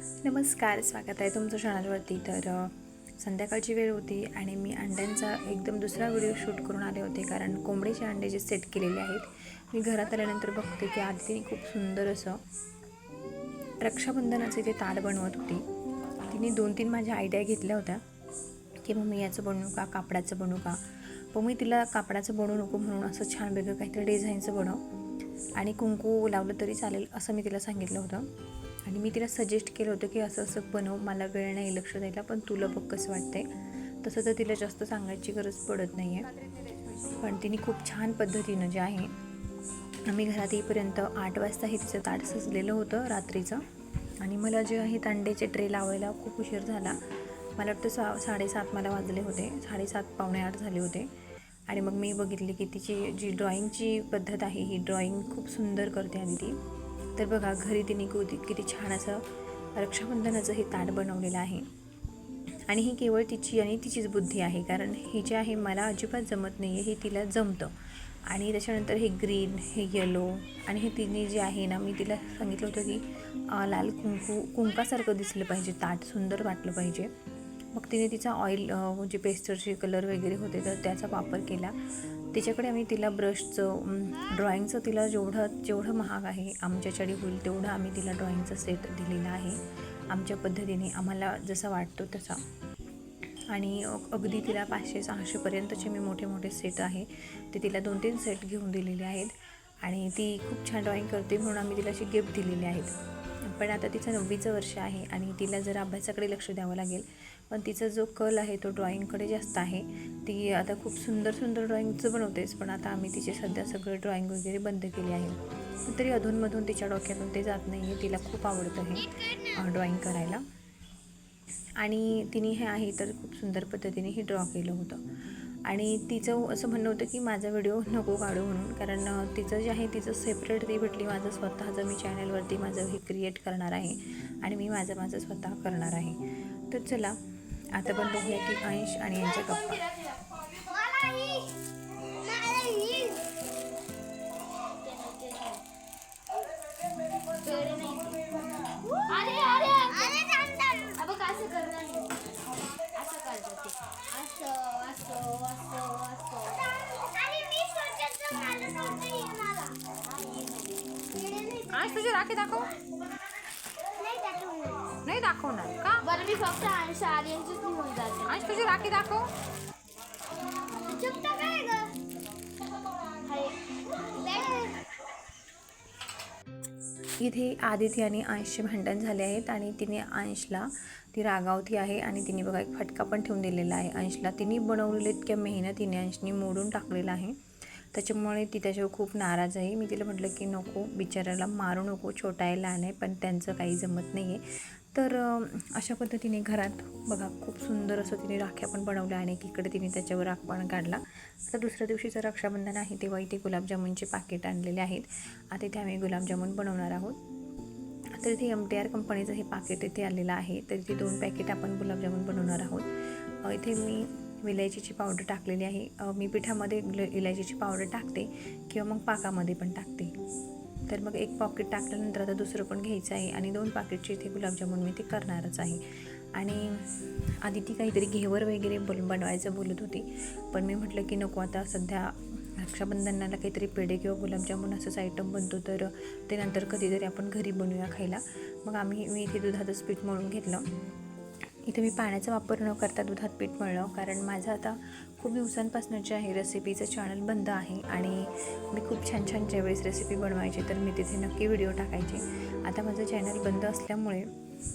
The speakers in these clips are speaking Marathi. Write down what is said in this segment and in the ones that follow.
नमस्कार स्वागत आहे तुमचं चॅनलवरती तर संध्याकाळची वेळ होती आणि मी अंड्यांचा एकदम दुसरा व्हिडिओ शूट करून आले होते कारण कोंबडीचे अंडे जे सेट केलेले आहेत मी घरात आल्यानंतर बघते की आधी खूप सुंदर असं रक्षाबंधनाचे ते ताट बनवत होती तिने दोन तीन माझ्या आयडिया घेतल्या होत्या की मग याचं बनवू का? कापडाचं बनवू का? पण मी तिला कापडाचं बनवू नको म्हणून असं छान वेगळं काहीतरी डिझाईनचं बनव आणि कुंकू लावलं तरी चालेल असं मी तिला सांगितलं होतं. आणि मी तिला सजेस्ट केलं होतं की असं असं बनव मला वेळ नाही लक्ष द्यायला पण तुला बघ कसं वाटतंय. तसं तर तिला जास्त सांगायची गरज पडत नाही आहे पण तिने खूप छान पद्धतीनं जे आहे आम्ही घरात येईपर्यंत आठ वाजता हे तिचं ताट सजलेलं होतं रात्रीचं. आणि मला जे आहे तांडेचे ट्रे लावायला खूप उशीर झाला. मला वाटतं सा साडेसात मला वाजले होते. साडेसात पावणे आठ झाले होते. आणि मग मी बघितले की तिची जी ड्रॉइंगची पद्धत आहे ही ड्रॉइंग खूप सुंदर करते आणि ती तर बघा घरी तिने किती किती छान असं रक्षाबंधनाचं हे ताट बनवलेलं आहे. आणि ही केवळ तिची आणि तिचीच बुद्धी आहे कारण हे जे आहे मला अजिबात जमत नाही आहे हे तिला जमतं. आणि त्याच्यानंतर हे ग्रीन हे येलो आणि हे तिने जे आहे ना मी तिला सांगितलं होतं की लाल कुंकू कुंकासारखं दिसलं पाहिजे ताट सुंदर वाटलं पाहिजे. मग तिने तिचा ऑइल म्हणजे जे पेस्टरचे कलर वगैरे होते तर त्याचा वापर केला. तिच्याकडे आम्ही तिला ब्रशचं ड्रॉइंगचं तिला जेवढं जेवढं महाग आहे आमच्याकडे होईल तेवढं आम्ही तिला ड्रॉइंगचा सेट दिलेला आहे. आमच्या पद्धतीने आम्हाला जसा वाटतो तसा. आणि अगदी तिला पाचशे सहाशेपर्यंतचे मी मोठे मोठे सेट आहे. ते तिला दोन तीन सेट घेऊन दिलेले आहेत. आणि ती खूप छान ड्रॉईंग करते म्हणून आम्ही तिला अशी गिफ्ट दिलेली आहेत. पण आता तिचं नववीचं वर्ष आहे आणि तिला जर अभ्यासाकडे लक्ष द्यावं लागेल पण तिचा जो कल आहे तो ड्रॉईंगकडे जास्त आहे. ती आता खूप सुंदर सुंदर ड्रॉईंगचं बनवतेच पण आता आम्ही तिचे सध्या सगळं ड्रॉईंग वगैरे बंद केली आहे. तरी अधूनमधून तिच्या डोक्यातून ते जात नाही आहे तिला खूप आवडतं हे ड्रॉईंग करायला. आणि तिने हे आहे तर खूप सुंदर पद्धतीने हे ड्रॉ केलं होतं. आणि तिचं असं म्हणणं होतं की माझा व्हिडिओ नको काढू म्हणून कारण तिचं जे आहे तिचं सेपरेट ती भेटली. माझं स्वतःचं मी चॅनलवरती माझं हे क्रिएट करणार आहे. आणि मी माझं माझं स्वतः करणार आहे. तर चला आता पण बघूया की अंश आणि यांच्या गप्पा. आज अरे राखी दाखव. दाखवणार का? बरं मी फक्त अंश आर्यनचीच निघून जाते अंश तुझी राखी दाखव. काय ग. इथे आदिती आणि अंशचे भांडण झाले आहेत आणि तिने अंशला ती रागावती आहे आणि तिने बघा एक फटका पण ठेवून दिलेला आहे. अंशला तिने बनवलेले इतक्या मेहनतीने अंशनी मोडून टाकलेला आहे. त्याच्यामुळे ती त्याच्यावर खूप नाराज आहे. मी तिला म्हटलं की नको बिचाराला मारू नको छोटा आहे लहान आहे पण त्यांचं काही जमत नाही आहे तर अशा पद्धतीने घरात बघा खूप सुंदर असं तिने राख्या पण बनवल्या आणि एकीकडे तिने त्याच्यावर राख पण काढला. आता दुसऱ्या दिवशीचं रक्षाबंधन आहे तेव्हा इथे गुलाबजामुनचे पाकिट आणलेले आहेत. आता इथे आम्ही गुलाबजामुन बनवणार आहोत. तर इथे एम टी आर कंपनीचं हे पाकिट इथे आलेलं आहे. तर इथे दोन पॅकेट आपण गुलाबजामुन बनवणार आहोत. इथे मी इलायचीची पावडर टाकलेली आहे. मी पिठामध्ये इलायचीची पावडर टाकते किंवा मग पाकामध्ये पण टाकते. तर मग एक पॉकेट टाकल्यानंतर आता दुसरं पण घ्यायचं आहे आणि दोन पाकिटचे इथे गुलाबजामुन मी ते करणारच आहे. आणि आधी ती काहीतरी घेवर वगैरे बोल बनवायचं बोलत होती. पण मी म्हटलं की नको आता सध्या रक्षाबंधनाला काहीतरी पेढे किंवा गुलाबजामुन असंच आयटम बनतो तर ते नंतर कधीतरी आपण घरी बनवूया खायला. मग आम्ही मी इथे दुधातच पीठ मळून घेतलं. इथे मी पाण्याचा वापर न करता दुधात पीठ मळलं कारण माझं आता खूप दिवसांपासून जे आहे रेसिपीचं चॅनल बंद आहे आणि मी खूप छान छान ज्यावेळेस रेसिपी बनवायची तर मी तिथे नक्की व्हिडिओ टाकायचे. आता माझं चॅनल बंद असल्यामुळे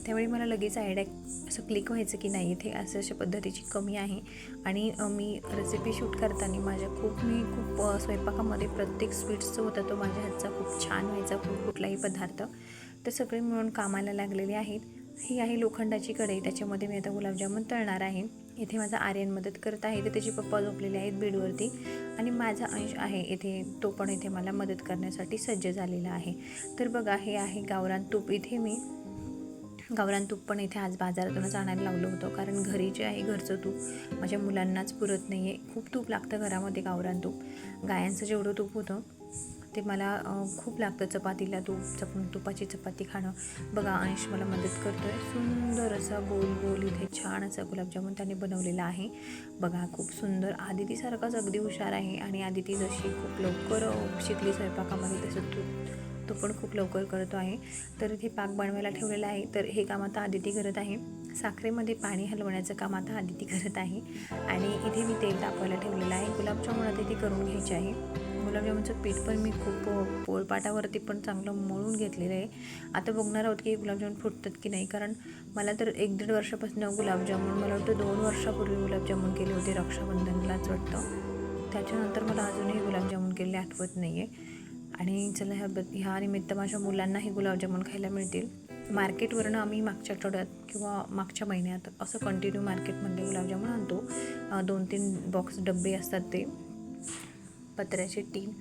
त्यावेळी मला लगेच आयडिया असं क्लिक व्हायचं की नाही इथे असं अशा पद्धतीची कमी आहे. आणि मी रेसिपी शूट करताना माझ्या खूप मी खूप स्वयंपाकामध्ये प्रत्येक स्वीट्सचं होता तो माझ्या हातचा खूप छान व्हायचा खूप कुठलाही पदार्थ. तर सगळे मिळून कामाला लागलेले आहेत. ही आहे लोखंडाची कढई. त्याच्यामध्ये मी आता गुलाबजामुन तळणार आहे. इथे माझा आर्यन मदत करत आहे. तर त्याचे पप्पा झोपलेले आहेत बेडवरती. आणि माझा अंश आहे इथे तो पण इथे मला मदत करण्यासाठी सज्ज झालेला आहे. तर बघा हे आहे गावरान तूप. इथे मी गावरान तूप पण इथे आज बाजारातूनच आणायला लावलं होतं. कारण घरी जे आहे घरचं तूप माझ्या मुलांनाच पुरत नाही आहे खूप तूप लागतं घरामध्ये गावरान तूप. गायांचं जेवढं तूप होतं ते मला खूप लागतं चपातीला तूप चप तुपाची चपाती खाणं. बघा अंश मला मदत करतो आहे सुंदर असा गोल गोल इथे छान असा गुलाबजामुन त्याने बनवलेला आहे. बघा खूप सुंदर. आदितीसारखाच अगदी हुशार आहे. आणि आदिती जशी खूप लवकर शिकली स्वयंपाकामध्ये तसं तू तो पण खूप लवकर करतो आहे. तर इथे पाक बनवायला ठेवलेला आहे. तर हे काम आता आदिती करत आहे. साखरेमध्ये पाणी हलवण्याचं काम आता आदिती करत आहे. आणि इथे मी तेल तापवायला ठेवलेलं आहे. गुलाबजामुन आता इथे करून घ्यायचे आहे. गुलाबजामुनचं पीठ पण मी खूप पोळपाटावरती पण चांगलं मळून घेतलेलं आहे. आता बघणार आहोत की गुलाबजामुन फुटतात की नाही. कारण मला तर एक दीड वर्षापासून गुलाबजामुन मला वाटतं दोन वर्षापूर्वी गुलाबजामुन केले होते रक्षाबंधनलाच वाटतं. त्याच्यानंतर मला अजूनही गुलाबजामुन केलेले आठवत नाही आहे आणि चला ह्या ह्या निमित्त माझ्या मुलांनाही गुलाबजामुन खायला मिळतील. मार्केटवरनं आम्ही मागच्या आठवड्यात किंवा मागच्या महिन्यात असं कंटिन्यू मार्केटमध्ये गुलाबजामुन आणतो. दोन तीन बॉक्स डबे असतात ते पत्र्याचे टीन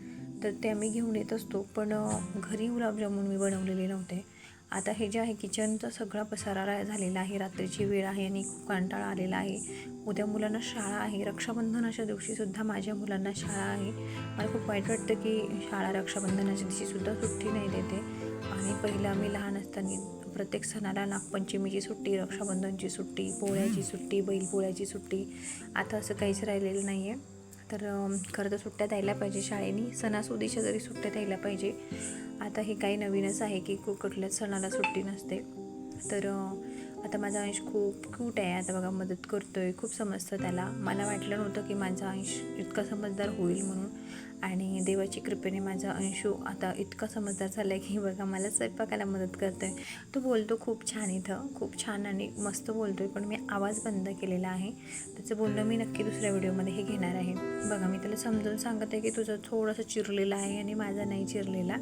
तर ते आम्ही घेऊन येत असतो. पण घरी गुलाबजामुन मी बनवलेले नव्हते. आता हे जे आहे किचनचा सगळा पसारा झालेला आहे. रात्रीची वेळ आहे आणि खूप कंटाळा आलेला आहे. उद्या मुलांना शाळा आहे. रक्षाबंधनाच्या दिवशीसुद्धा माझ्या मुलांना शाळा आहे. मला खूप वाईट वाटतं की शाळा रक्षाबंधनाच्या दिवशीसुद्धा सुट्टी नाही देते. आणि पहिलं आम्ही लहान असताना प्रत्येक सणाला नागपंचमीची सुट्टी रक्षाबंधनची सुट्टी पोळ्याची सुट्टी बैलपोळ्याची सुट्टी. आता असं काहीच राहिलेलं नाही आहे तर खरं तर सुट्ट्या द्यायला पाहिजे शाळेनी. सणासुदीच्या जरी सुट्ट्या द्यायला पाहिजे. आता हे काही नवीनच आहे की कुठल्याच सणाला सुट्टी नसते. तर आता माझा अंश खूप क्यूट आहे. आता बघा मदत करतो आहे खूप समजतं त्याला. मला वाटलं नव्हतं की माझा अंश इतका समजदार होईल म्हणून. आणि देवाची कृपेने माझा अंशू आता इतका समजदार झाला आहे की बघा मला स्वयंपाकाला मदत करतो आहे तो बोलतो खूप छान इथं. खूप छान आणि मस्त बोलतो आहे पण मी आवाज बंद केलेला आहे. त्याचं बोलणं मी नक्की दुसऱ्या व्हिडिओमध्ये हे घेणार आहे. बघा मी त्याला समजून सांगत आहे की तुझं थोडंसं चिरलेलं आहे आणि माझा नाही चिरलेला.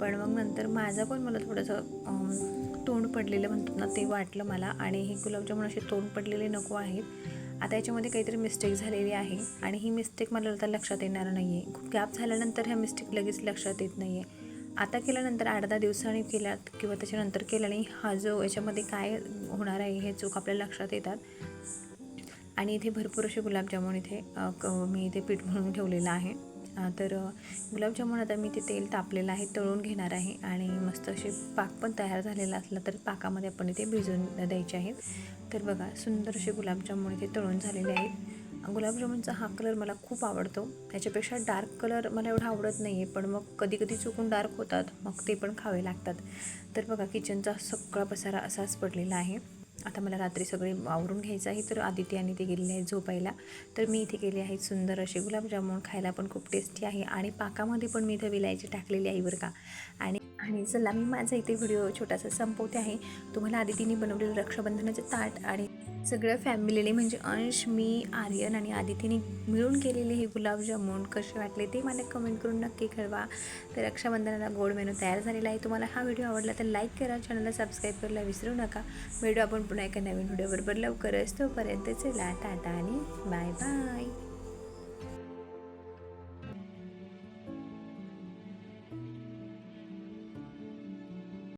पण मग नंतर माझा पण मला थोडंसं तोंड पडलेलं म्हणतात ना ते वाटलं मला. आणि हे गुलाबजामुन असे तोंड पडलेले नको आहेत. आता याच्यामध्ये काहीतरी मिस्टेक झालेली आहे. आणि ही मिस्टेक मला आता लक्षात येणार नाही आहे खूप गॅप झाल्यानंतर ह्या मिस्टेक लगेच लक्षात येत नाही आहे आता केल्यानंतर आठ दहा दिवसांनी केल्यात किंवा त्याच्यानंतर केल्याने हा जो याच्यामध्ये काय होणार आहे हे चूक आपल्याला लक्षात येतात. आणि इथे भरपूर असे गुलाबजामुन इथे क मी इथे पीठ म्हणून ठेवलेलं आहे. तर गुलाबजामुन आता मी ते तेल तापलेलं आहे तळून घेणार आहे आणि मस्त असे पाक पण तयार झालेला असला तर पाकामध्ये आपण इथे भिजवून द्यायचे आहेत. तर बघा सुंदर असे गुलाबजामुन इथे तळून झालेले आहेत. गुलाबजामुनचा हा कलर मला खूप आवडतो. त्याच्यापेक्षा डार्क कलर मला एवढा आवडत नाही आहे पण मग कधी कधी चुकून डार्क होतात मग ते पण खावे लागतात. तर बघा किचनचा सगळा पसारा असाच पडलेला आहे. आता मला रात्री सगळे आवरून घ्यायचं आहे तर आदिती आणि ते गेलेले आहेत झोपायला. तर मी इथे गेले आहेत सुंदर असे गुलाबजामुन खायला पण खूप टेस्टी आहे. आणि पाकामध्ये पण मी इथे विलायची टाकलेली आहे बरं का. आणि आणि चला मी माझा इथे व्हिडिओ छोटासा संपवते आहे. तुम्हाला आदितीने बनवलेलं रक्षाबंधनाचं ताट आणि सगळ्या फॅमिलीने म्हणजे अंश मी आर्यन आणि आदितीने मिळून केलेले हे गुलाबजामुन कसे वाटले ते मला कमेंट करून नक्की कळवा. तर रक्षाबंधनाला गोड मेनू तयार झालेला आहे. तुम्हाला हा व्हिडिओ आवडला तर लाईक करा चॅनलला सबस्क्राईब करायला विसरू नका. व्हिडिओ आपण पुन्हा एका नवीन व्हिडिओबरोबर लवकरच. तोपर्यंत चला टाटा आणि बाय बाय